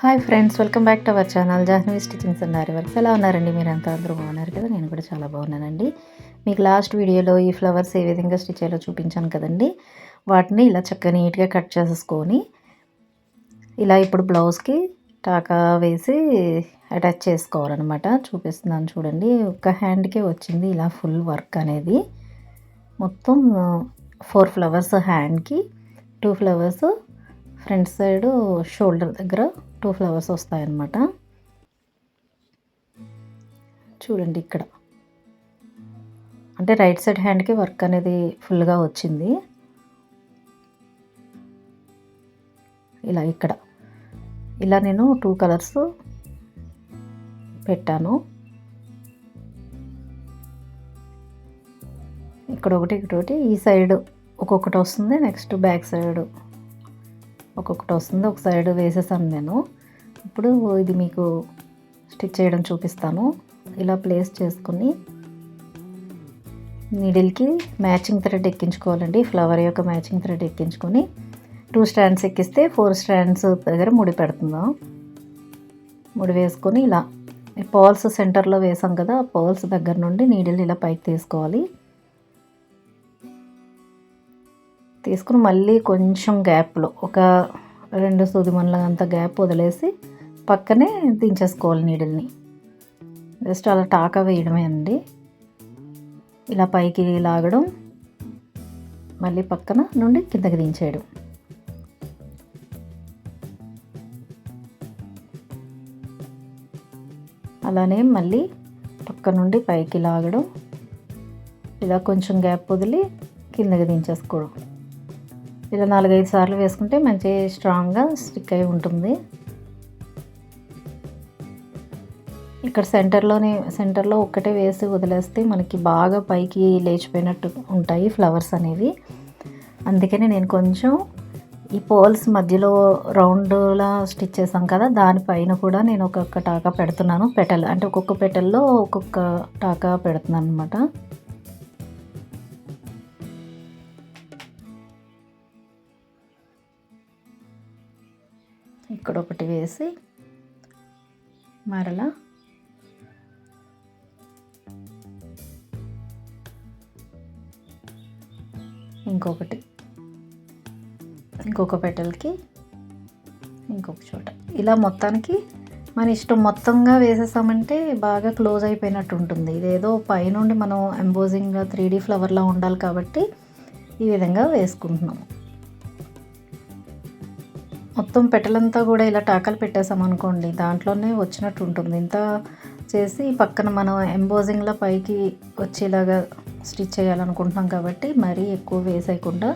Hi friends welcome back to our channel. Jahnavi stitchings and aari works ఎలా ఉన్నారండి? మీరంతా అందరూ బాగున్నారు కదా? నేను కూడా చాలా బాగున్నానండి. మీకు లాస్ట్ వీడియోలో ఈ ఫ్లవర్స్ ఏ విధంగా స్టిచ్ చేయాలో చూపించాను కదండి. వాటిని ఇలా చక్కగా నీట్గా కట్ చేసేసుకొని ఇలా ఇప్పుడు బ్లౌజ్కి టాకా వేసి అటాచ్ చేసుకోవాలన్నమాట. చూపిస్తున్నాను చూడండి. ఒక హ్యాండ్కే వచ్చింది ఇలా ఫుల్ వర్క్ అనేది. మొత్తం ఫోర్ ఫ్లవర్స్ హ్యాండ్కి two flowers front side shoulder దగ్గర టూ ఫ్లవర్స్ వస్తాయన్నమాట. చూడండి ఇక్కడ. అంటే రైట్ సైడ్ హ్యాండ్కి వర్క్ అనేది ఫుల్గా వచ్చింది. ఇలా ఇక్కడ. ఇలా నేను టూ కలర్స్ పెట్టాను. ఇక్కడ ఒకటి ఇక్కడ ఒకటి ఈ సైడ్ ఒక్కొక్కటి వస్తుంది నెక్స్ట్ బ్యాక్ సైడ్ ఒక్కొక్కటి వస్తుంది. ఒక సైడ్ వేసేసాను నేను. ఇప్పుడు ఇది మీకు స్టిచ్ చేయడం చూపిస్తాను. ఇలా ప్లేస్ చేసుకుని నీడిల్కి మ్యాచింగ్ థ్రెడ్ ఎక్కించుకోవాలండి. ఫ్లవర్ యొక్క మ్యాచింగ్ థ్రెడ్ ఎక్కించుకొని టూ స్టాండ్స్ ఎక్కిస్తే ఫోర్ స్టాండ్స్ దగ్గర ముడి పెడుతుందాం ముడి వేసుకొని ఇలా పాల్స్ సెంటర్లో వేసాం కదా పాల్స్ దగ్గర నుండి నీడిల్ ఇలా పైకి తీసుకోవాలి. తీసుకుని మళ్ళీ కొంచెం గ్యాప్లో ఒక రెండు సూది అంత గ్యాప్ వదిలేసి పక్కనే దించేసుకోవాలి నీడిల్ని. జస్ట్ అలా టాకా వేయడమే అండి. ఇలా పైకి లాగడం మళ్ళీ పక్కన నుండి కిందకి దించేయడం. అలానే మళ్ళీ పక్క నుండి పైకి లాగడం ఇలా కొంచెం గ్యాప్ వదిలి కిందకి దించేసుకోవడం. ఇలా నాలుగైదు సార్లు వేసుకుంటే మంచి స్ట్రాంగ్గా స్టిక్ అయి ఉంటుంది. ఇక్కడ సెంటర్లోనే సెంటర్లో ఒక్కటే వేసి వదిలేస్తే మనకి బాగా పైకి లేచిపోయినట్టు ఉంటాయి ఫ్లవర్స్ అనేవి. అందుకని నేను కొంచెం ఈ పోల్స్ మధ్యలో రౌండ్లా స్టిచ్ చేసాం కదా దానిపైన కూడా నేను ఒక్కొక్క టాకా పెడుతున్నాను. పెటల్ అంటే ఒక్కొక్క పెటల్లో ఒక్కొక్క టాకా పెడుతున్నాను అనమాట ఇక్కడ ఒకటి వేసి మరలా ఇంకొకటి ఇంకొక పెటల్కి ఇంకొక చోట. ఇలా మొత్తానికి మన ఇష్టం మొత్తంగా వేసేసామంటే బాగా క్లోజ్ అయిపోయినట్టు ఉంటుంది. ఇదేదో పైనుండి మనం ఎంబోజింగ్గా త్రీ డీ ఫ్లవర్లా ఉండాలి కాబట్టి ఈ విధంగా వేసుకుంటున్నాము. మొత్తం పెట్టలంతా కూడా ఇలా టాకలు పెట్టేసాం అనుకోండి దాంట్లోనే వచ్చినట్టు ఉంటుంది. ఇంత చేసి పక్కన మనం ఎంబోజింగ్లో పైకి వచ్చేలాగా స్టిచ్ చేయాలనుకుంటున్నాం కాబట్టి మరీ ఎక్కువ వేసేయకుండా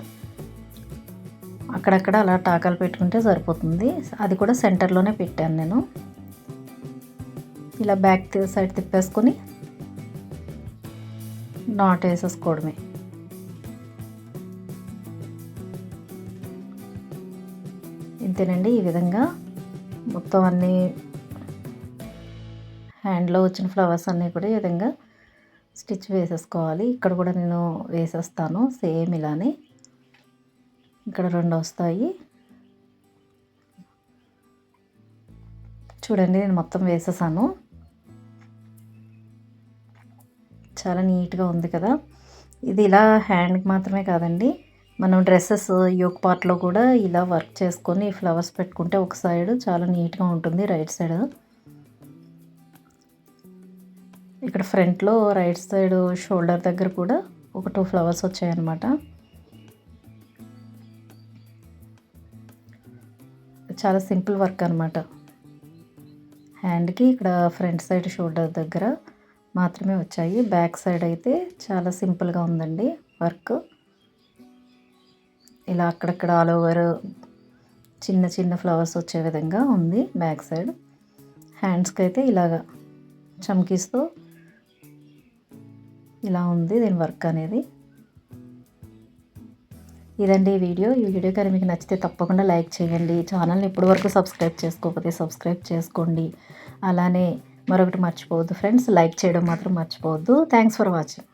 అక్కడక్కడ అలా టాకాలు పెట్టుకుంటే సరిపోతుంది. అది కూడా సెంటర్లోనే పెట్టాను నేను. ఇలా బ్యాక్ సైడ్ తిప్పేసుకొని నాట్ వేసేసుకోవడమే. ఇంతేనండి ఈ విధంగా మొత్తం అన్నీ హ్యాండ్లో వచ్చిన ఫ్లవర్స్ అన్నీ కూడా ఈ విధంగా స్టిచ్ వేసేసుకోవాలి. ఇక్కడ కూడా నేను వేసేస్తాను సేమ్ ఇలానే. ఇక్కడ రెండు వస్తాయి. చూడండి నేను మొత్తం వేసేసాను. చాలా నీట్గా ఉంది కదా. ఇది ఇలా హ్యాండ్కి మాత్రమే కాదండి. మనం డ్రెస్సెస్ యోక్ పార్ట్లో కూడా ఇలా వర్క్ చేసుకొని ఫ్లవర్స్ పెట్టుకుంటే ఒక సైడ్ చాలా నీట్గా ఉంటుంది రైట్ సైడ్ ఇక్కడ ఫ్రంట్లో రైట్ సైడ్ షోల్డర్ దగ్గర కూడా ఒక టూ ఫ్లవర్స్ వచ్చాయన్నమాట. చాలా సింపుల్ వర్క్ అనమాట హ్యాండ్కి ఇక్కడ ఫ్రంట్ సైడ్ షోల్డర్ దగ్గర మాత్రమే వచ్చాయి. బ్యాక్ సైడ్ అయితే చాలా సింపుల్గా ఉందండి వర్క్ ఇలా అక్కడక్కడ ఆల్ ఓవర్ చిన్న చిన్న ఫ్లవర్స్ వచ్చే విధంగా ఉంది బ్యాక్ సైడ్ హ్యాండ్స్కి అయితే ఇలాగా చమ్కీస్తో ఇలా ఉంది దీని వర్క్ అనేది. ఇదండి ఈ వీడియో ఈ వీడియో కానీ మీకు నచ్చితే తప్పకుండా లైక్ చేయండి. ఛానల్ని ఇప్పటి వరకు సబ్స్క్రైబ్ చేసుకోకపోతే సబ్స్క్రైబ్ చేసుకోండి. అలానే మరొకటి మర్చిపోవద్దు ఫ్రెండ్స్ లైక్ చేయడం మాత్రం మర్చిపోవద్దు. Thanks for watching